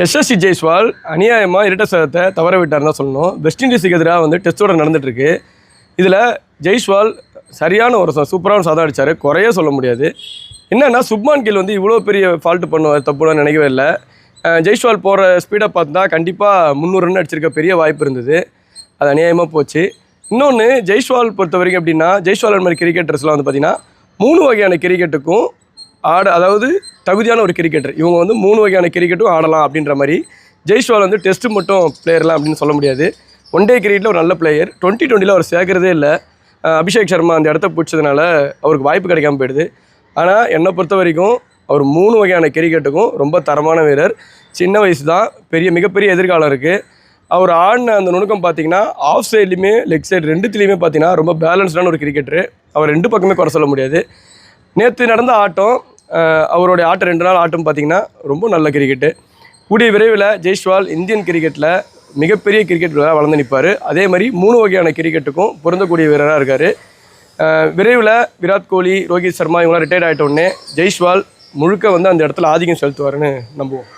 யஷஸ்வி ஜெய்ஸ்வால் அநியாயமாக இரட்ட சதத்தை தவற விட்டார்னு தான் சொல்லணும். வெஸ்ட் இண்டீஸுக்கு எதிராக வந்து டெஸ்ட்டோட நடந்துட்டுருக்கு. இதில் ஜெய்ஸ்வால் சரியான ஒரு சூப்பரான சாதம் அடித்தார் குறைய சொல்ல முடியாது. என்னென்னா சுப்மான் கில் வந்து இவ்வளோ பெரிய ஃபால்ட்டு பண்ணுவார் தப்புன்னு நினைக்கவே இல்லை. ஜெய்ஸ்வால் போகிற ஸ்பீடை பார்த்தா கண்டிப்பாக முந்நூறு ரன் அடிச்சிருக்க பெரிய வாய்ப்பு இருந்தது. அது அநியாயமாக போச்சு. இன்னொன்று ஜெய்ஸ்வால் பொறுத்த வரைக்கும் எப்படின்னா ஜெய்ஸ்வால் அந்த மாதிரி கிரிக்கெட்டர்ஸ்லாம் வந்து பார்த்திங்கன்னா மூணு வகையான கிரிக்கெட்டுக்கும் ஆட அதாவது தகுதியான ஒரு கிரிக்கெட்டர் இவங்க வந்து மூணு வகையான கிரிக்கெட்டும் ஆடலாம் அப்படின்ற மாதிரி ஜெய்ஸ்வால் வந்து டெஸ்ட் மட்டும் பிளேயர்லாம் அப்படின்னு சொல்ல முடியாது. ஒன் டே கிரிக்கெட்டில் ஒரு நல்ல பிளேயர் டுவெண்ட்டி டுவெண்ட்டியில் அவர் சேர்க்கறதே இல்லை. அபிஷேக் சர்மா அந்த இடத்த பிடிச்சதுனால அவருக்கு வாய்ப்பு கிடைக்காம போயிடுது. ஆனால் என்னை பொறுத்த வரைக்கும் அவர் மூணு வகையான கிரிக்கெட்டுக்கும் ரொம்ப தரமான வீரர். சின்ன வயசு தான் பெரிய மிகப்பெரிய எதிர்காலம் இருக்குது அவர் ஆடின அந்த நுணுக்கம் பார்த்தீங்கன்னா ஆஃப் சைட்லேயுமே லெக் சைடு ரெண்டுத்துலேயுமே பார்த்தீங்கன்னா ரொம்ப பேலன்ஸ்டான ஒரு கிரிக்கெட்ரு அவர் ரெண்டு பக்கமே குறை சொல்ல முடியாது. நேற்று நடந்த ஆட்டம் அவருடைய ஆட்டம் ரெண்டு நாள் ஆட்டம் பார்த்திங்கன்னா ரொம்ப நல்ல கிரிக்கெட்டு கூடிய விரைவில் ஜெய்ஸ்வால் இந்தியன் கிரிக்கெட்டில் மிகப்பெரிய கிரிக்கெட் வீரராக வளர்ந்து நிற்பார். அதே மாதிரி மூணு வகையான கிரிக்கெட்டுக்கும் பொருந்தக்கூடிய வீரராக இருக்கார். விரைவில் விராட் கோலி ரோஹித் சர்மா இவங்களாம் ரிட்டையர்ட் ஆகிட்ட உடனே ஜெய்ஸ்வால் முழுக்க வந்து அந்த இடத்துல ஆதிக்கம் செலுத்துவாருன்னு நம்புவோம்.